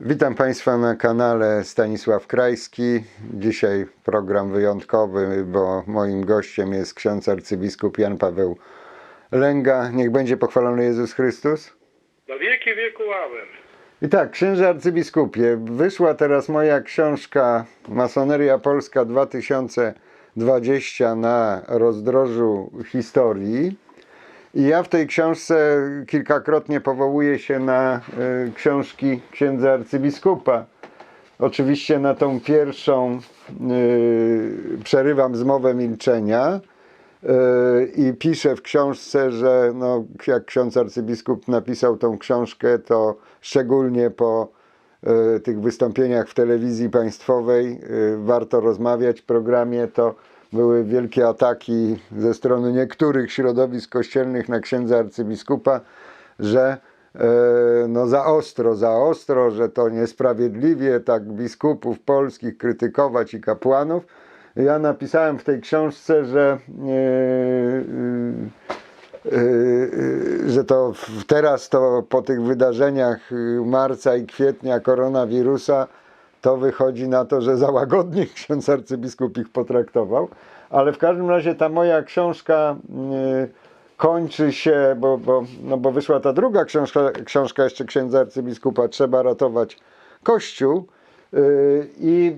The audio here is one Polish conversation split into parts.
Witam Państwa na kanale Stanisław Krajski. Dzisiaj program wyjątkowy, bo moim gościem jest ksiądz arcybiskup Jan Paweł Lęga. Niech będzie pochwalony Jezus Chrystus. Na wieki wieku amen. I tak, księże arcybiskupie, wyszła teraz moja książka Masoneria Polska 2020 na rozdrożu historii. I ja w tej książce kilkakrotnie powołuję się na y, książki księdza arcybiskupa. Oczywiście na tą pierwszą y, przerywam zmowę milczenia y, i piszę w książce, że no, jak ksiądz arcybiskup napisał tą książkę, to szczególnie po y, tych wystąpieniach w telewizji państwowej warto rozmawiać w programie, to były wielkie ataki ze strony niektórych środowisk kościelnych na księdza arcybiskupa, że e, no za ostro, za ostro, że to niesprawiedliwie tak biskupów polskich krytykować i kapłanów. Ja napisałem w tej książce, że e, e, że to teraz to po tych wydarzeniach marca i kwietnia koronawirusa to wychodzi na to, że za łagodnie ksiądz arcybiskup ich potraktował. Ale w każdym razie ta moja książka y, kończy się, bo, bo, no bo wyszła ta druga książka, książka jeszcze księdza arcybiskupa Trzeba ratować Kościół. Y, I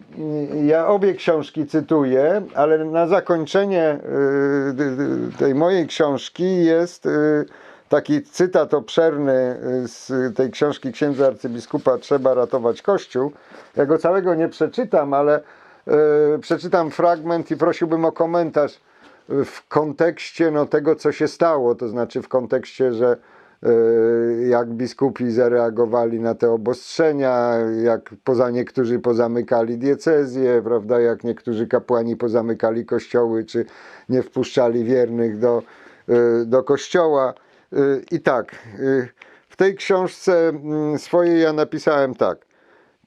y, ja obie książki cytuję, ale na zakończenie tej mojej książki jest taki cytat obszerny y, z tej książki księdza arcybiskupa Trzeba ratować Kościół. Ja go całego nie przeczytam, ale y, przeczytam fragment i prosiłbym o komentarz w kontekście no, tego, co się stało, to znaczy w kontekście, że y, jak biskupi zareagowali na te obostrzenia, jak poza niektórzy pozamykali diecezje, prawda, jak niektórzy kapłani pozamykali kościoły, czy nie wpuszczali wiernych do, y, do kościoła. Y, I tak, y, w tej książce mm, swojej ja napisałem tak.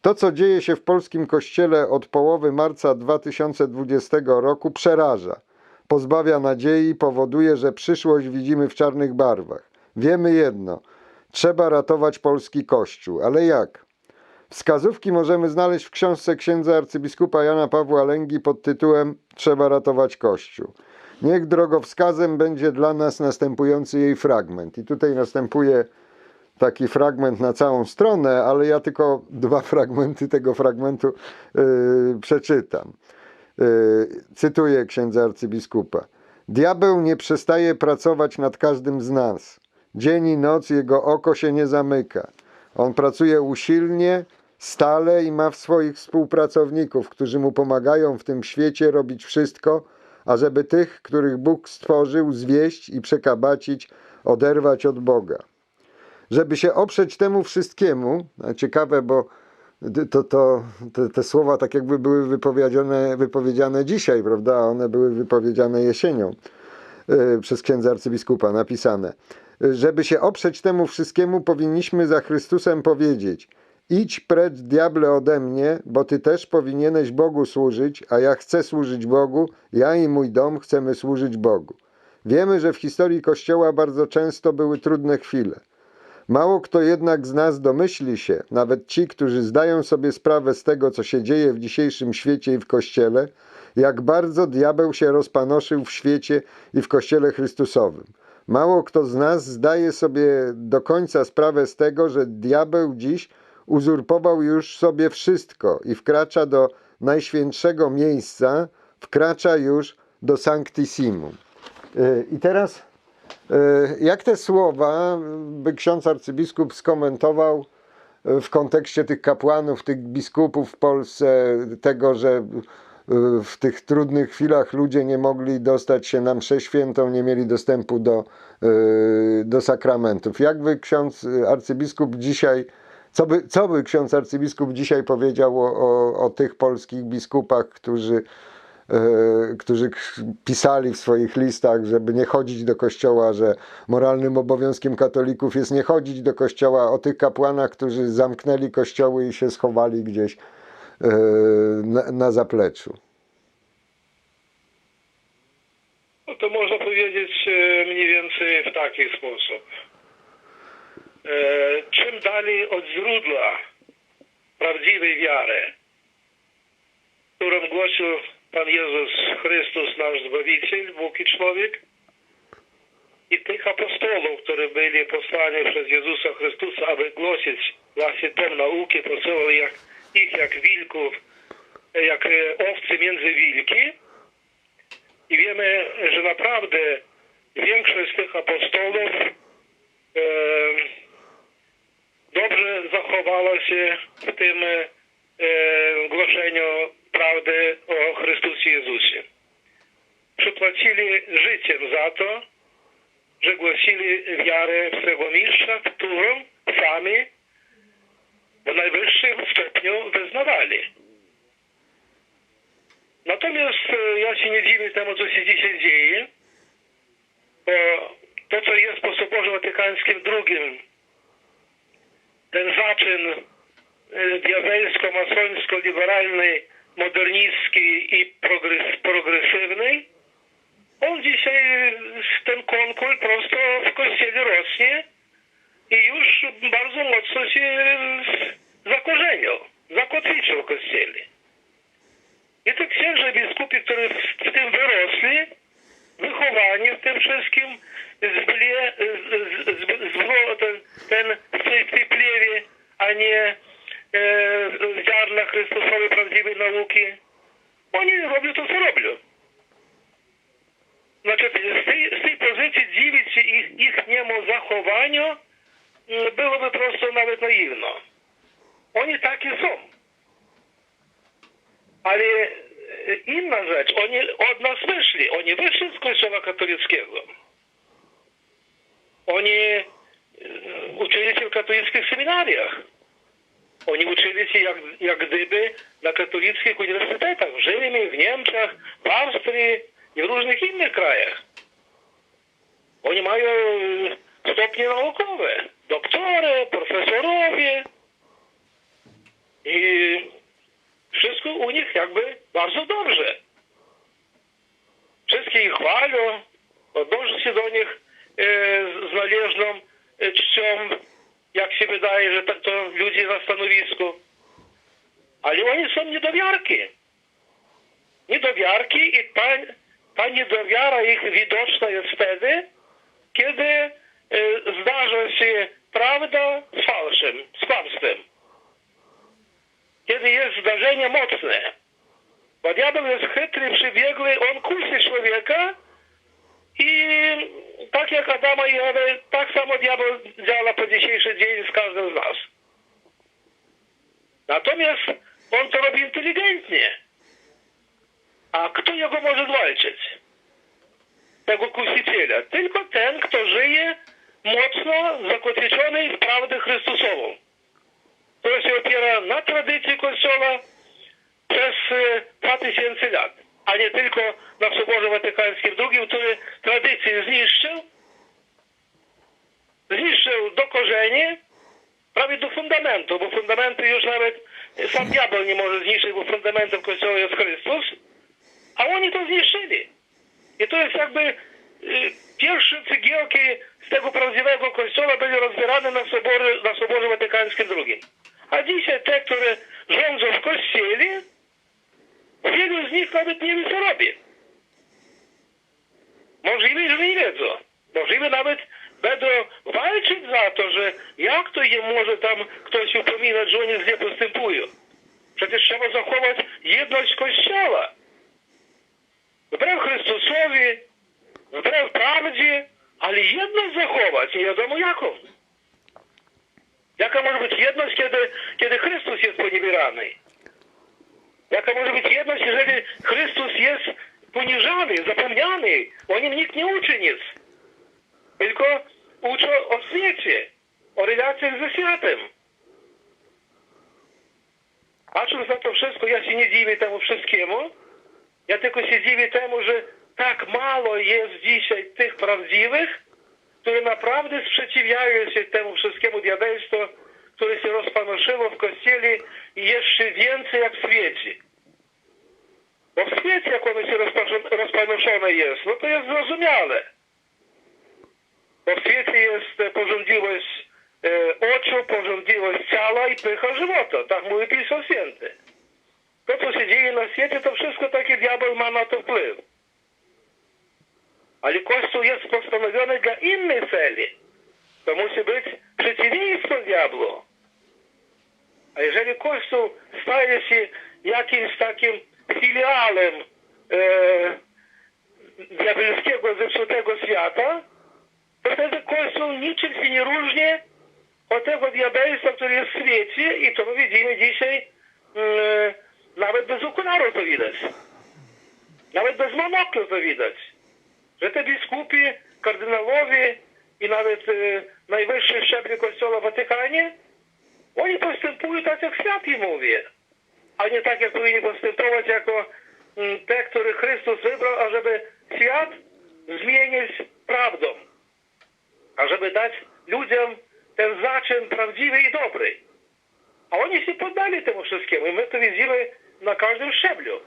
To, co dzieje się w polskim kościele od połowy marca 2020 roku, przeraża, pozbawia nadziei, powoduje, że przyszłość widzimy w czarnych barwach. Wiemy jedno: trzeba ratować polski kościół, ale jak? Wskazówki możemy znaleźć w książce księdza arcybiskupa Jana Pawła Lęgi pod tytułem Trzeba ratować Kościół. Niech drogowskazem będzie dla nas następujący jej fragment. I tutaj następuje taki fragment na całą stronę, ale ja tylko dwa fragmenty tego fragmentu yy, przeczytam. Yy, cytuję księdza arcybiskupa. Diabeł nie przestaje pracować nad każdym z nas. Dzień i noc jego oko się nie zamyka. On pracuje usilnie, stale i ma w swoich współpracowników, którzy mu pomagają w tym świecie robić wszystko, ażeby tych, których Bóg stworzył, zwieść i przekabacić, oderwać od Boga żeby się oprzeć temu wszystkiemu, a ciekawe, bo to, to, te, te słowa tak jakby były wypowiedziane, wypowiedziane dzisiaj, prawda? One były wypowiedziane jesienią y, przez księdza arcybiskupa napisane. Żeby się oprzeć temu wszystkiemu, powinniśmy za Chrystusem powiedzieć: Idź precz, diable, ode mnie, bo ty też powinieneś Bogu służyć, a ja chcę służyć Bogu, ja i mój dom chcemy służyć Bogu. Wiemy, że w historii Kościoła bardzo często były trudne chwile. Mało kto jednak z nas domyśli się, nawet ci, którzy zdają sobie sprawę z tego, co się dzieje w dzisiejszym świecie i w Kościele, jak bardzo diabeł się rozpanoszył w świecie i w Kościele Chrystusowym. Mało kto z nas zdaje sobie do końca sprawę z tego, że diabeł dziś uzurpował już sobie wszystko i wkracza do najświętszego miejsca, wkracza już do Sanctissimum. Yy, I teraz E, Jak te słowa by ksiądz arcybiskup skomentował w kontekście tych kapłanów, tych biskupów w Polsce, tego, że w tych trudnych chwilach ludzie nie mogli dostać się na mszę świętą, nie mieli dostępu do, do sakramentów. Jak by ksiądz arcybiskup dzisiaj, co by, co by ksiądz arcybiskup dzisiaj powiedział o, o, o tych polskich biskupach, którzy e, którzy pisali w swoich listach, żeby nie chodzić do kościoła, że moralnym obowiązkiem katolików jest nie chodzić do kościoła, o tych kapłanach, którzy zamknęli kościoły i się schowali gdzieś e, na, na zapleczu. No to można powiedzieć e, mniej więcej w taki sposób. E, Czym dalej od źródła, prawdziwej wiary, którą głosił Pan Jezus Chrystus, nasz Zbawiciel, Bóg i człowiek, i tych apostołów, którzy byli posłani przez Jezusa Chrystusa, aby głosić właśnie tę naukę, posyłał jak, ich jak wilków, jak e, owce między wilki. I wiemy, że naprawdę większość z tych apostołów e, dobrze zachowała się w tym e, głoszeniu prawdy o Chrystusie Jezusie. Przypłacili życiem za to, że głosili wiarę swego mistrza, którą sami w najwyższym stopniu wyznawali. Natomiast e, ja się nie dziwię temu, co się dzisiaj dzieje, bo to, co jest po Soborze Watykańskim II, ten zaczyn diabelsko-masońsko-liberalny, modernistski i progres, progresywny, on dzisiaj, ten konkurs prosto w kościele rośnie i już bardzo mocno się zakorzenił, zakotwiczył w kościele. I te księże biskupi, którzy w tym wyrosli, wychowani w tym wszystkim, zbyli, z, z, z, ten, ten, w tej, plewie, a nie e, ziarna Chrystusowej prawdziwej nauki, oni robią to, co robią. Znaczy, z tej, z tej pozycji dziwić się ich, ich niemu zachowaniu mm, byłoby prosto nawet naiwno. Oni takie są. Ale e, inna rzecz, oni od nas wyszli. Oni wyszli z kościoła katolickiego. Oni e, uczyli się w katolickich seminariach. Oni uczyli się jak, jak gdyby na katolickich uniwersytetach w Rzymie, w Niemczech, w Austrii i w różnych innych krajach. Oni mają e, stopnie naukowe, doktory, profesorowie i wszystko u nich jakby bardzo dobrze. Wszystkie ich chwalą, odnoszą się do nich e, z należną e, czcią, jak się wydaje, że to, to ludzie na stanowisku. Ale oni są niedowiarki. Niedowiarki i ta, ta niedowiara ich widoczna jest wtedy, kiedy e, zdarza się prawda z fałszem, z kłamstwem kiedy jest zdarzenie mocne. Bo diabeł jest chytry, przybiegły, on kusi człowieka i tak jak Adama i Ewy, tak samo diabeł działa po dzisiejszy dzień z każdym z nas. Natomiast on to robi inteligentnie. A kto jego może zwalczyć? Tego kusiciela. Tylko ten, kto żyje mocno zakotwiczony w prawdę Chrystusową która się opiera na tradycji Kościoła przez e, 2000 lat, a nie tylko na Soborze Watykańskim II, który tradycję zniszczył, zniszczył do korzeni, prawie do fundamentu, bo fundamenty już nawet sam diabeł nie może zniszczyć, bo fundamentem Kościoła jest Chrystus, a oni to zniszczyli. I to jest jakby y, pierwsze cegiełki z tego prawdziwego kościoła były rozbierane na Soborze, na Soborze Watykańskim II. A dzisiaj te, które rządzą w kościele, wielu z nich nawet nie wie, co robi. Możliwe, że nie wiedzą. Możliwe nawet będą walczyć za to, że jak to je może tam ktoś upominać, że oni źle postępują. Przecież trzeba zachować jedność Kościoła. Wbrew Chrystusowi, wbrew prawdzie, ale jedność zachować, nie wiadomo jaką. Jaka może być jedność, kiedy, kiedy Chrystus jest poniewierany? Jaka może być jedność, jeżeli Chrystus jest poniżany, zapomniany? O nim nikt nie uczy nic. Tylko uczą o świecie, o relacjach ze światem. Patrząc na to wszystko, ja się nie dziwię temu wszystkiemu. Ja tylko się dziwię temu, że tak mało jest dzisiaj tych prawdziwych, które naprawdę sprzeciwiają się temu wszystkiemu diabelstwu, które się rozpanoszyło w Kościele jeszcze więcej jak w świecie. Bo w świecie, jak ono się rozpanoszone jest, no to jest zrozumiale. Bo w świecie jest e, porządliwość e, oczu, pożądliwość ciała i pycha żywota. Tak mówi Pismo Święte. To, co się dzieje na świecie, to wszystko taki diabeł ma na to wpływ. Ale Kościół jest postanowiony dla innej celi. To musi być przeciwieństwo diabłu. A jeżeli Kościół staje się jakimś takim filialem e, diabelskiego, zepsutego świata, to wtedy Kościół niczym się nie różni od tego diabelstwa, które jest w świecie i to my widzimy dzisiaj e, nawet bez okularów to widać. Nawet bez monoklu to widać. Że te biskupi, kardynalowie i nawet e, najwyższe szczebli Kościoła w Watykanie, oni postępują tak, jak świat im mówi, a nie tak, jak powinni postępować jako mm, te, których Chrystus wybrał, ażeby świat zmienić prawdą, ażeby dać ludziom ten zaczyn prawdziwy i dobry. A oni się poddali temu wszystkiemu i my to widzimy na każdym szczeblu.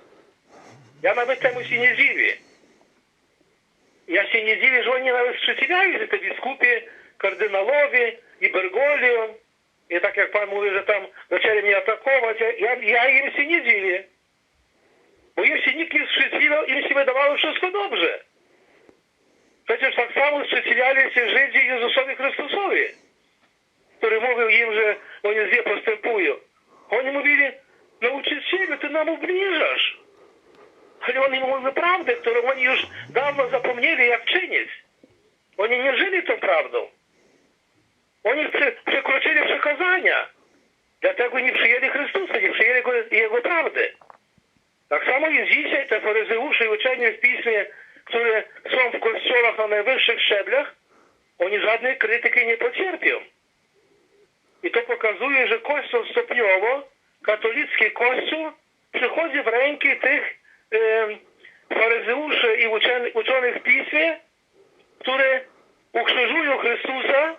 Ja nawet temu się nie dziwię. Ja się nie dziwię, że oni nawet sprzeciwiają się, te biskupi, kardynalowie i Bergoglio. I tak jak Pan mówi, że tam zaczęli mnie atakować, ja, ja, ja im się nie dziwię. Bo im się nikt nie sprzeciwiał, im się wydawało wszystko dobrze. Przecież tak samo sprzeciwiali się Żydzi Jezusowi Chrystusowi, który mówił im, że oni źle postępują. Oni mówili, nauczycielu, ty nam ubliżasz. Ale oni mówiły prawdę, którą oni już dawno zapomnieli, jak czynić. Oni nie żyli tą prawdą. Oni prze, przekroczyli przekazania. Dlatego nie przyjęli Chrystusa, nie przyjęli Jego, prawdy. Tak samo jest dzisiaj te faryzeusze i uczeni w Piśmie, które są w kościołach na najwyższych szczeblach, oni żadnej krytyki nie pocierpią. I to pokazuje, że Kościół stopniowo, katolicki Kościół, przychodzi w ręki tych faryzeuszy i uczonych w Piśmie, które ukrzyżują Chrystusa,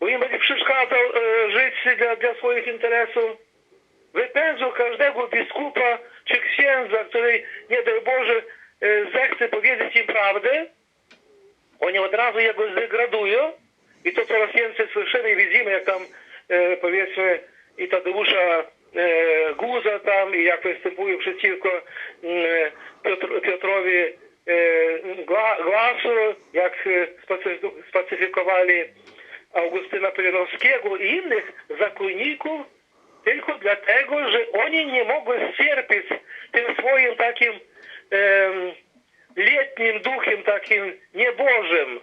bo im będzie przeszkadzał e, żyć dla, dla swoich interesów. Wypędzą każdego biskupa czy księdza, który, nie daj Boże, e, zechce powiedzieć im prawdę. Oni od razu jego zdegradują i to coraz więcej słyszymy i widzimy, jak tam e, powiedzmy i Tadeusza Guza tam i jak występują przeciwko e, Piotr, Piotrowi e, Gla, Glasu, jak e, spacy- spacyfikowali Augustyna Pyrenowskiego i innych zakonników tylko dlatego, że oni nie mogły ścierpieć tym swoim takim letnim duchem, takim niebożym.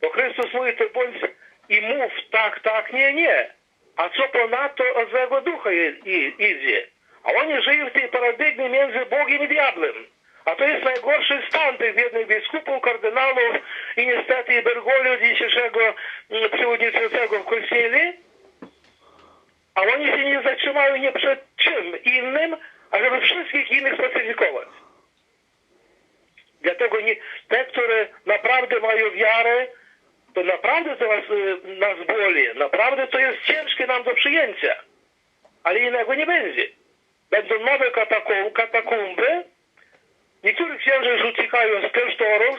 Bo Chrystus mówi, to bądź i mów tak, tak, nie, nie. A co ponadto od złego ducha idzie? A oni żyją w tej paradygmie między Bogiem i diablem. A to jest najgorszy stan tych biednych biskupów, kardynałów i niestety i Bergoglio dzisiejszego mm, przewodniczącego w kościele. A oni się nie zatrzymają nie przed czym innym, ażeby wszystkich innych spacyfikować. Dlatego nie, te, które naprawdę mają wiarę, to naprawdę to nas, nas boli. Naprawdę to jest ciężkie nam do przyjęcia. Ale innego nie będzie. Będą nowe katakum, katakumby. Niektórych księży już uciekają z klasztorów.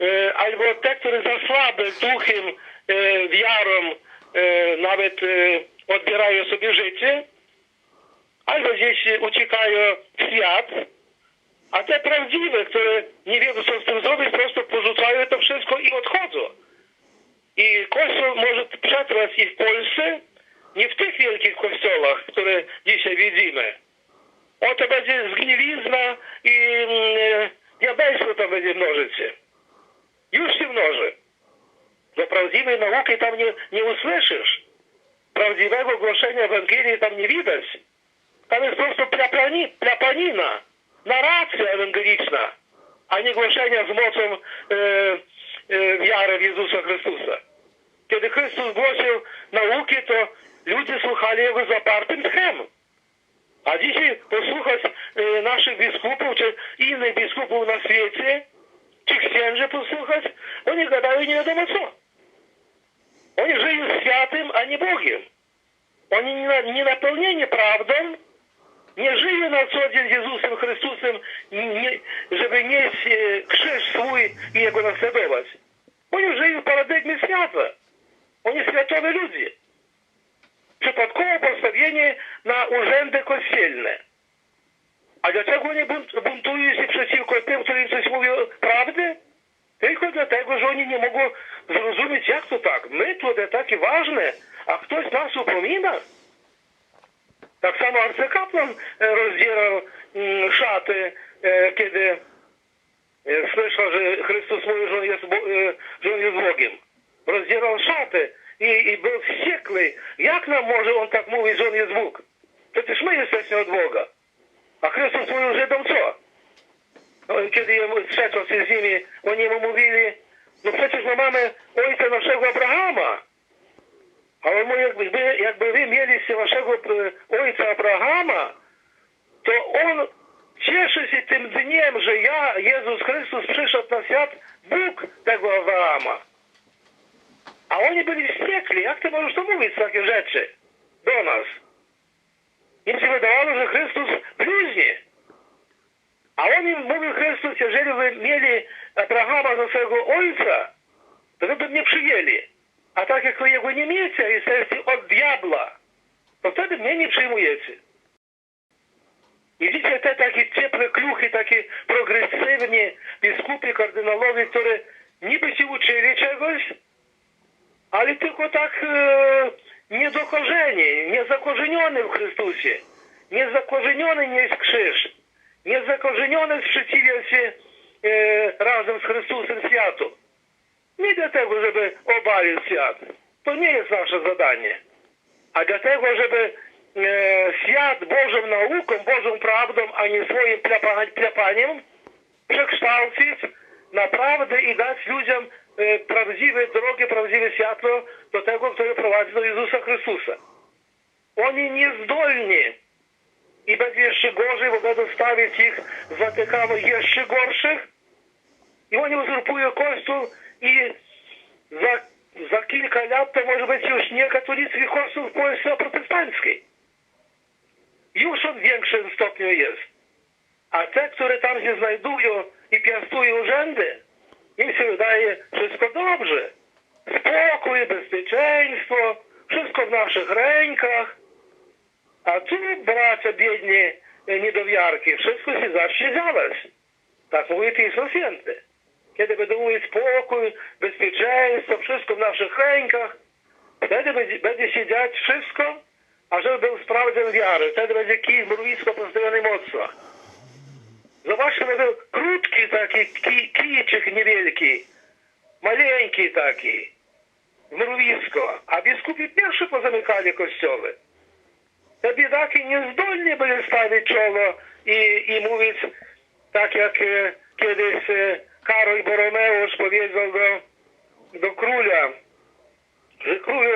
E, albo te, które za słabe duchem, e, wiarą e, nawet e, odbierają sobie życie, albo gdzieś uciekają w świat, a te prawdziwe, które nie wiedzą, co z tym zrobić, po prostu porzucają to wszystko i odchodzą. I Kościół może przetrwać i w Polsce, nie w tych wielkich kościołach, które dzisiaj widzimy. Oto będzie zgnilizna i mm, diabelstwo tam będzie mnożyć się. Już się mnoży. Do prawdziwej nauki tam nie, nie usłyszysz. Prawdziwego głoszenia Ewangelii tam nie widać. Tam jest po prostu plapani, plapanina, narracja ewangeliczna, a nie głoszenia z mocą e, e, wiary w Jezusa Chrystusa. Kiedy Chrystus głosił nauki, to ludzie słuchali Jego zapartym tchem. A dzisiaj posłuchać e, naszych biskupów, czy innych biskupów na świecie, czy księży posłuchać, oni gadają nie wiadomo co. Oni żyją światem, a nie Bogiem. Oni nie, nie napełnieni prawdą, nie żyją na co dzień Jezusem Chrystusem, nie, żeby nieść e, krzyż swój i Jego naśladować. Oni żyją w paradygmie świata. Oni światowi ludzie. Przypadkowo postawieni na urzędy kościelne. A dlaczego oni bunt- buntują się przeciwko tym, którzy im coś mówią prawdę? Tylko dlatego, że oni nie mogą zrozumieć, jak to tak. My tutaj takie ważne, a ktoś nas upomina. E, mm, e, e, że on jest, Bo- e, że on jest Bogiem. Rozdzierał szaty i, i był wściekły. Jak nam może on tak mówić, że on jest Bóg? Przecież my jesteśmy od Boga. A Chrystus mówił Żydom co? No, kiedy jemu sprzeczał się z nimi, oni mu mówili, no przecież my mamy ojca naszego Abrahama. A on mówi, jakby, jakby wy mieliście waszego e, ojca Abrahama, to on cieszy się tym dniem, że ja, Jezus Chrystus, przyszedł na świat, Bóg tego Abrahama. A oni byli wściekli. Jak ty możesz to mówić, takie rzeczy do nas? Im się wydawało, że Chrystus bliźnie. A on im mówił Chrystus, jeżeli wy mieli Abrahama za swojego ojca, to wy by mnie przyjęli. A tak jak jego nie miecie, jesteście od diabła, to wtedy mnie nie przyjmujecie. I widzicie te takie ciepłe kluchy, takie progresywni biskupi, kardynalowie, które niby się uczyli czegoś, ale tylko tak e, niedokorzeni, niezakorzeniony w Chrystusie, niezakorzeniony nie jest krzyż, niezakorzeniony sprzeciwia się e, razem z Chrystusem światu. Nie dlatego, żeby obalić świat. To nie jest nasze zadanie. A dlatego, żeby e, świat Bożą nauką, Bożą prawdą, a nie swoim plapaniem przekształcić naprawdę i dać ludziom e, prawdziwe drogi, prawdziwe światło do tego, które prowadzi do Jezusa Chrystusa. Oni niezdolni i będzie jeszcze gorzej, bo będą stawić ich z Watykanu jeszcze gorszych i oni uzurpują Kościół i za, za kilka lat to może być już nie katolicki Kościół w Polsce, a protestancki. Już on w większym stopniu jest. A te, które tam się znajdują i piastują urzędy, im się wydaje wszystko dobrze. Spokój, bezpieczeństwo, wszystko w naszych rękach. A tu, bracia biedni, niedowiarki, wszystko się zacznie działać. Tak mówi Pismo Święte. Kiedy będą mówić spokój, bezpieczeństwo, wszystko w naszych rękach, wtedy będzie, będzie się dziać wszystko, ażeby był sprawdzian wiary. Wtedy będzie kij, mrowisko postawione mocno. Zobaczcie, był krótki taki kij, kijczyk niewielki, maleńki taki, mrowisko, a biskupi pierwszy pozamykali kościoły. Te biedaki niezdolni byli stawić czoło i, i mówić tak jak e, kiedyś e, Karol Boromeusz powiedział do, do króla, że królu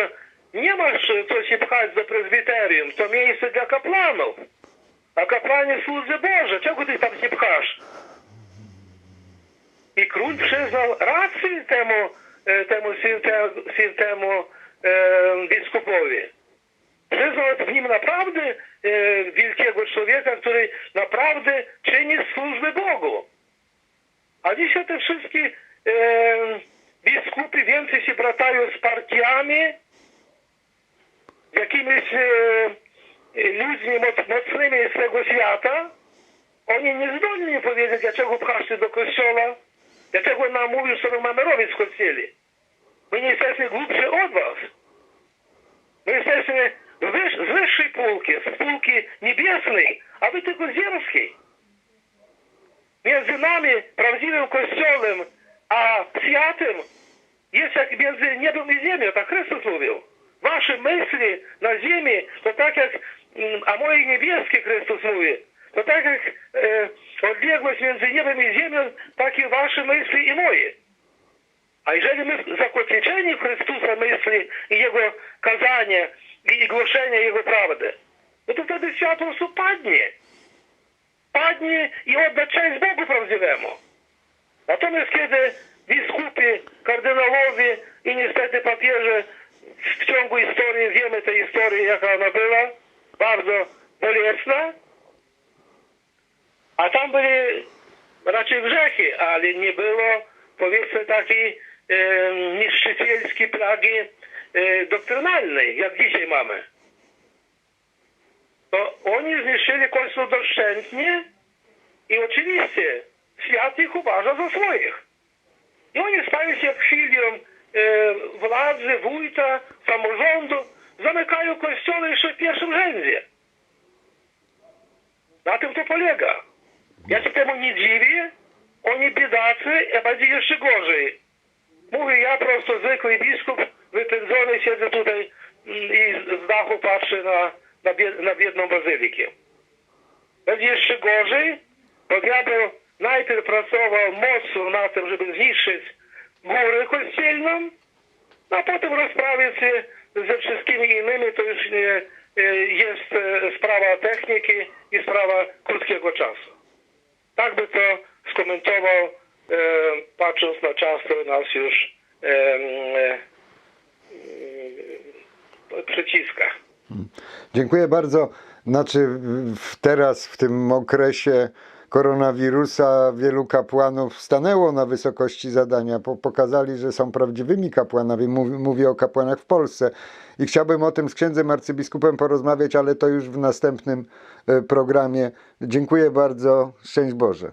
nie masz co się pchać do prezbiterium, to miejsce dla kapłanów. A kapłani służy Boże, czego ty tam się pchasz? I król przyznał rację temu, e, temu święte- świętemu e, biskupowi. Przyznał w nim naprawdę e, wielkiego człowieka, który naprawdę czyni służbę Bogu. A dzisiaj te wszystkie e, biskupy więcej się bratają z partiami, jakimiś e, ludźmi moc, mocnymi z tego świata. Oni nie zdolni powiedzieć, dlaczego pchasz się do kościoła, dlaczego nam mówisz, co my mamy robić w kościele. My nie jesteśmy głupsi od was. My jesteśmy z wyższej półki, z półki niebiesnej, a wy tylko ziemskiej. Między nami, prawdziwym kościołem, a światem jest jak między niebem i ziemią, tak Chrystus mówił. Wasze myśli na ziemi, to tak jak, mm, a moje niebieskie Chrystus mówi, to tak jak e, odległość między niebem i ziemią, takie wasze myśli i moje. A jeżeli my zakotwiczeni w Chrystusa myśli i Jego kazanie i, głoszenie Jego prawdy, no to wtedy świat po prostu padnie. Padnie i odda cześć Bogu prawdziwemu. Natomiast kiedy biskupi, kardynałowie i niestety papieże w ciągu historii, wiemy tej historii, jaka ona była, bardzo bolesna, a tam byli raczej grzechy, ale nie było powiedzmy takiej e, niszczycielskiej plagi e, doktrynalnej, jak dzisiaj mamy, to oni zniszczyli Kościół doszczętnie i oczywiście świat ich uważa za swoich. I oni stają się chwilą e, władzy, wójta, samorządu, zamykają kościoły jeszcze w pierwszym rzędzie. Na tym to polega. Ja się temu nie dziwię, oni biedacy, a będzie jeszcze gorzej. Mówię, ja prosto zwykły biskup, wypędzony, siedzę tutaj i z dachu patrzę na, na, bied, na biedną bazylikę. Będzie jeszcze gorzej, bo diabeł najpierw pracował mocno na tym, żeby zniszczyć górę kościelną, a potem rozprawiać się ze wszystkimi innymi, to już nie e, jest e, sprawa techniki i sprawa krótkiego czasu. Tak by to skomentował, e, patrząc na czas, który nas już przyciska. Dziękuję bardzo. Znaczy teraz w tym okresie koronawirusa wielu kapłanów stanęło na wysokości zadania, po, pokazali, że są prawdziwymi kapłanami. Mówi, mówię o kapłanach w Polsce. I chciałbym o tym z księdzem arcybiskupem porozmawiać, ale to już w następnym e, programie. Dziękuję bardzo. Szczęść Boże.